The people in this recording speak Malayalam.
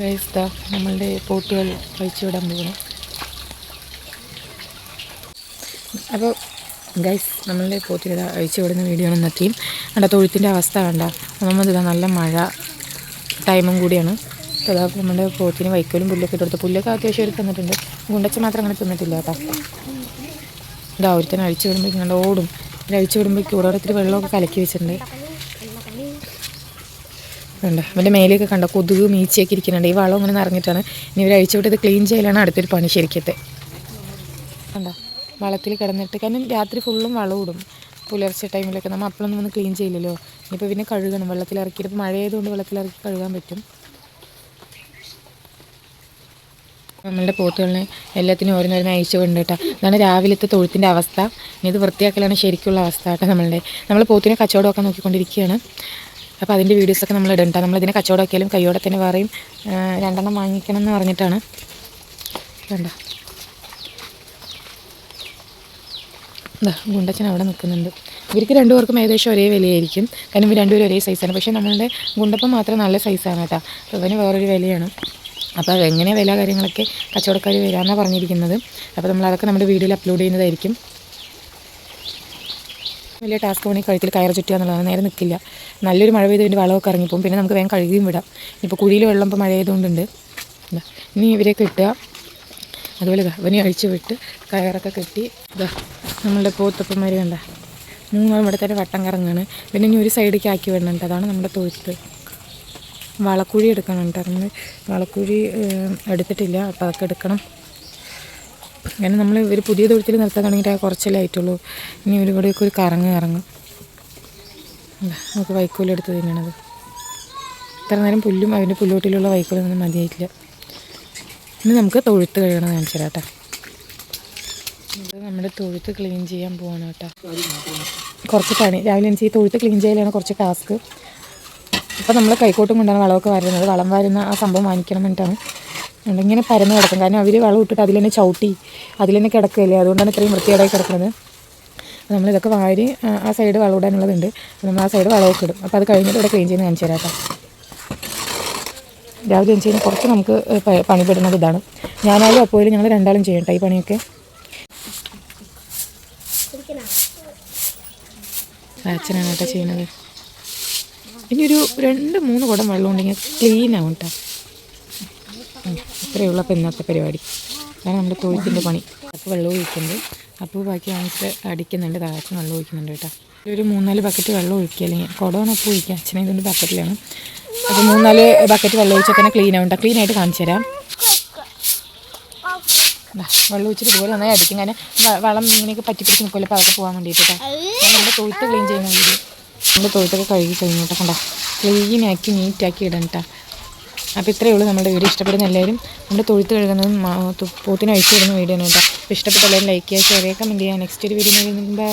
ഗൈസ് ദാ നമ്മളുടെ പോട്ടുകൾ കഴിച്ചുവിടാൻ പോകണം അപ്പോൾ ഗൈസ് നമ്മളുടെ പോത്തിനെ ഇതാ അഴിച്ചു വിടുന്ന വീഡിയോ ആണ് ഇന്നത്തെയും അവിടെ തൊഴുത്തിന്റെ അവസ്ഥ നമ്മൾ ഇതാ നല്ല മഴ ടൈമും കൂടിയാണ്. അതാ നമ്മുടെ പോത്തിന് വൈക്കോലും പുല്ലൊക്കെ ഇട്ട് പുല്ലൊക്കെ അത്യാവശ്യം ഒരു തന്നിട്ടുണ്ട്. ഗുണ്ടച്ച മാത്രം അങ്ങനെ തിന്നിട്ടില്ല കേട്ടോ. ഇതാ ഒരുത്തനെ അഴിച്ചു വിടുമ്പോഴേക്കും കണ്ട ഓടും അഴിച്ചു വിടുമ്പോഴേക്കും ഇത്തിരി വെള്ളമൊക്കെ കലക്കി വെച്ചിട്ടുണ്ട്. ഉണ്ട് അവന്റെ മേലെയൊക്കെ കണ്ടോ കൊതുക് മീച്ചയൊക്കെ ഇരിക്കുന്നുണ്ട്. ഈ വളം അങ്ങനെ നിറഞ്ഞിട്ടാണ്. ഇനി ഇവർ അഴിച്ചു വിട്ട് ഇത് ക്ലീൻ ചെയ്യലാണ് അടുത്തൊരു പണി ശരിക്കത്തെ. കണ്ടോ. വളത്തിൽ കിടന്നിട്ട് കാരണം രാത്രി ഫുള്ളും വളം ഇടും. പുലർച്ചെ ടൈമിലൊക്കെ നമ്മൾ അപ്പോഴൊന്നും വന്ന് ക്ലീൻ ചെയ്യില്ലല്ലോ. ഇനിയിപ്പോൾ പിന്നെ കഴുകണം. വെള്ളത്തിൽ ഇറക്കിയിട്ട് ഇപ്പോൾ മഴയായതുകൊണ്ട് വെള്ളത്തിൽ ഇറക്കി കഴുകാൻ പറ്റും. നമ്മളുടെ പോത്തുകളിന് എല്ലാത്തിനും ഓരോന്നോരോന്ന് അയച്ചു കൊണ്ട് കേട്ടോ. ഇതാണ് രാവിലത്തെ തൊഴുത്തിന്റെ അവസ്ഥ. ഇനി ഇത് വൃത്തിയാക്കലാണ് ശരിക്കുള്ള അവസ്ഥ കേട്ടോ നമ്മളുടെ. നമ്മൾ പോത്തിനെ കച്ചവടമൊക്കെ നോക്കിക്കൊണ്ടിരിക്കുകയാണ്. അപ്പോൾ അതിന്റെ വീഡിയോസൊക്കെ നമ്മൾ ഇടണ്ട. നമ്മളിതിനെ കച്ചവടമാക്കിയാലും കയ്യോടെ തന്നെ വേറെയും രണ്ടെണ്ണം വാങ്ങിക്കണം എന്ന് പറഞ്ഞിട്ടാണ്. വേണ്ട ഗുണ്ടച്ചൻ അവിടെ നിൽക്കുന്നുണ്ട്. ഇവർക്ക് രണ്ടുപേർക്കും ഏകദേശം ഒരേ വിലയായിരിക്കും. കാരണം ഇവർ രണ്ടുപേരും ഒരേ സൈസാണ് പക്ഷേ നമ്മളുടെ ഗുണ്ടപ്പം മാത്രം നല്ല സൈസാണ് കേട്ടോ. അപ്പോൾ ഇവന് വേറൊരു വിലയാണ്. അപ്പോൾ എങ്ങനെ വില കാര്യങ്ങളൊക്കെ കച്ചവടക്കാർ വരാമെന്നാണ് പറഞ്ഞിരിക്കുന്നത്. അപ്പോൾ നമ്മൾ അതൊക്കെ നമ്മുടെ വീഡിയോയിൽ അപ്ലോഡ് ചെയ്യുന്നതായിരിക്കും. വലിയ ടാസ്ക് പണി കഴുത്തിൽ കയറ് ചുറ്റുക എന്നുള്ളതാണ് നേരെ നിൽക്കില്ല. നല്ലൊരു മഴ പെയ്ത് ഇതിന്റെ വളമൊക്കെ ഇറങ്ങിപ്പോകും. പിന്നെ നമുക്ക് വേഗം കഴുകിയും വിടാം. ഇപ്പോൾ കുഴിയിൽ വെള്ളം ഇപ്പോൾ മഴ ചെയ്തുകൊണ്ടുണ്ട് ഇനി ഇവരെ കിട്ടുക. അതുപോലെ ഇവനെ അഴിച്ചു വിട്ട് കയറൊക്കെ കെട്ടി ഇതാ നമ്മളുടെ പോത്തപ്പന്മാർ കണ്ട. മൂന്നാൾ ഇവിടെ തന്നെ വട്ടം കറങ്ങാണ്. പിന്നെ ഇനി ഒരു സൈഡിലേക്ക് ആക്കി വിടണുണ്ട് അതാണ് നമ്മുടെ തൊഴുത്ത്. വളക്കുഴി എടുക്കണം കേട്ടോ. നമ്മൾ വളക്കുഴി എടുത്തിട്ടില്ല. അപ്പോൾ അതൊക്കെ എടുക്കണം. കാരണം നമ്മൾ ഒരു പുതിയ തൊഴുത്തിൽ നിർത്താൻ തുടങ്ങിയിട്ട് കുറച്ചല്ലേ ആയിട്ടുള്ളൂ. ഇനി ഒരു ഇവിടെയൊക്കെ ഒരു കറങ്ങ് കറങ്ങും. നമുക്ക് വൈക്കോലെടുത്ത് തന്നെയാണത്. ഇത്ര നേരം പുല്ലും അതിന്റെ പുല്ലോട്ടിലുള്ള വൈക്കോലൊന്നും മതിയായിട്ടില്ല. ഇനി നമുക്ക് തൊഴുത്ത് കഴുകണം കാണിച്ചു തരാം കേട്ടോ. നമ്മുടെ തൊഴുത്ത് ക്ലീൻ ചെയ്യാൻ പോവാണ് കേട്ടോ. കുറച്ച് പണി. രാവിലെ എനിക്ക് ഈ തൊഴുത്ത് ക്ലീൻ ചെയ്യലാണ് കുറച്ച് ടാസ്ക്. അപ്പോൾ നമ്മൾ കൈക്കോട്ടും കൊണ്ടാണ് വളമൊക്കെ വരുന്നത്. വളം വരുന്ന ആ സംഭവം വാങ്ങിക്കണം എന്നിട്ടാണ്. ഇങ്ങനെ പരന്ന് കിടക്കും. കാരണം അവർ വളം ഇട്ടിട്ട് അതിൽ തന്നെ ചവിട്ടി അതിൽ തന്നെ കിടക്കുകയല്ലേ അതുകൊണ്ടാണ് ഇത്രയും വൃത്തികേടായി കിടക്കുന്നത്. അപ്പോൾ നമ്മളിതൊക്കെ വാരി ആ, സൈഡ് വളം ഇടാനുള്ളതുണ്ട്. നമ്മൾ ആ സൈഡ് വളമൊക്കെ ഇടും. അപ്പോൾ അത് കഴിഞ്ഞിട്ട് ഇവിടെ ക്ലീൻ ചെയ്യുന്ന കാണിച്ചു തരാം കേട്ടോ രാവിലെ എന്ന് കഴിഞ്ഞാൽ കുറച്ച് നമുക്ക് പണിപ്പെടുന്നത് ഇതാണ്. ഞാനായാലും അപ്പോഴും ഞങ്ങൾ രണ്ടാളും ചെയ്യട്ടെ ഈ പണിയൊക്കെ. അച്ഛനാണ് കേട്ടോ ചെയ്യുന്നത്. ഇനി ഒരു രണ്ട് മൂന്ന് കുടം വെള്ളം ഉണ്ടെങ്കിൽ ക്ലീൻ ആവും കേട്ടോ. ഇത്രയേ ഉള്ളൂ അപ്പോൾ ഇന്നത്തെ പരിപാടി. അതാണ് നമ്മുടെ തൊഴുത്തിന്റെ പണി. അപ്പോൾ വെള്ളം ഒഴിക്കുന്നുണ്ട്. അപ്പോൾ ബാക്കി വാങ്ങിച്ച് അടിക്കുന്നുണ്ട്. താഴത്ത് വെള്ളം ഒഴിക്കുന്നുണ്ട് കേട്ടോ. ഒരു മൂന്നാൽ ബക്കറ്റ് വെള്ളം ഒഴിക്കുക. അല്ലെങ്കിൽ കുടമാണ് അപ്പോൾ ഒഴിക്കുക. അച്ഛനെ ഇതുകൊണ്ട് ബക്കറ്റിലാണ്. അപ്പോൾ മൂന്നാൽ ബക്കറ്റ് വെള്ളം ഒഴിച്ചാൽ തന്നെ ക്ലീൻ ആവും ക്ലീൻ ആയിട്ട് കാണിച്ചു തരാം. വെള്ളം ഒഴിച്ചിട്ട് ഇതുപോലെ നന്നായി അടിക്കും. കാരണം വളം ഇങ്ങനെയൊക്കെ പറ്റി പിടിച്ച് നിൽക്കുമല്ലോ അപ്പോൾ അതൊക്കെ പോകാൻ വേണ്ടിയിട്ട് കേട്ടോ. ഞാൻ നമ്മുടെ തൊഴുത്ത് ക്ലീൻ ചെയ്യുന്ന വീഡിയോ നമ്മുടെ തൊഴുത്തൊക്കെ കഴുകി കഴിഞ്ഞു കേട്ടോ. കണ്ടോ? ക്ലീനാക്കി നീറ്റാക്കി ഇടണം കേട്ടോ. അപ്പോൾ ഇത്രയേ ഉള്ളൂ നമ്മുടെ വീഡിയോ. ഇഷ്ടപ്പെടുന്ന എല്ലാവരും നമ്മുടെ തൊഴുത്ത് കഴുകുന്നതും പൂത്തിനും അയച്ചു പോത്തിന് വീഡിയോ ആണ് കേട്ടോ. അപ്പോൾ ഇഷ്ടപ്പെട്ട എല്ലാവരും ലൈക്ക് ചെയ്യുക ഷെയർ ചെയ്യുക കമന്റ് ചെയ്യുക. നെക്സ്റ്റ് ഒരു വീഡിയോ ബൈ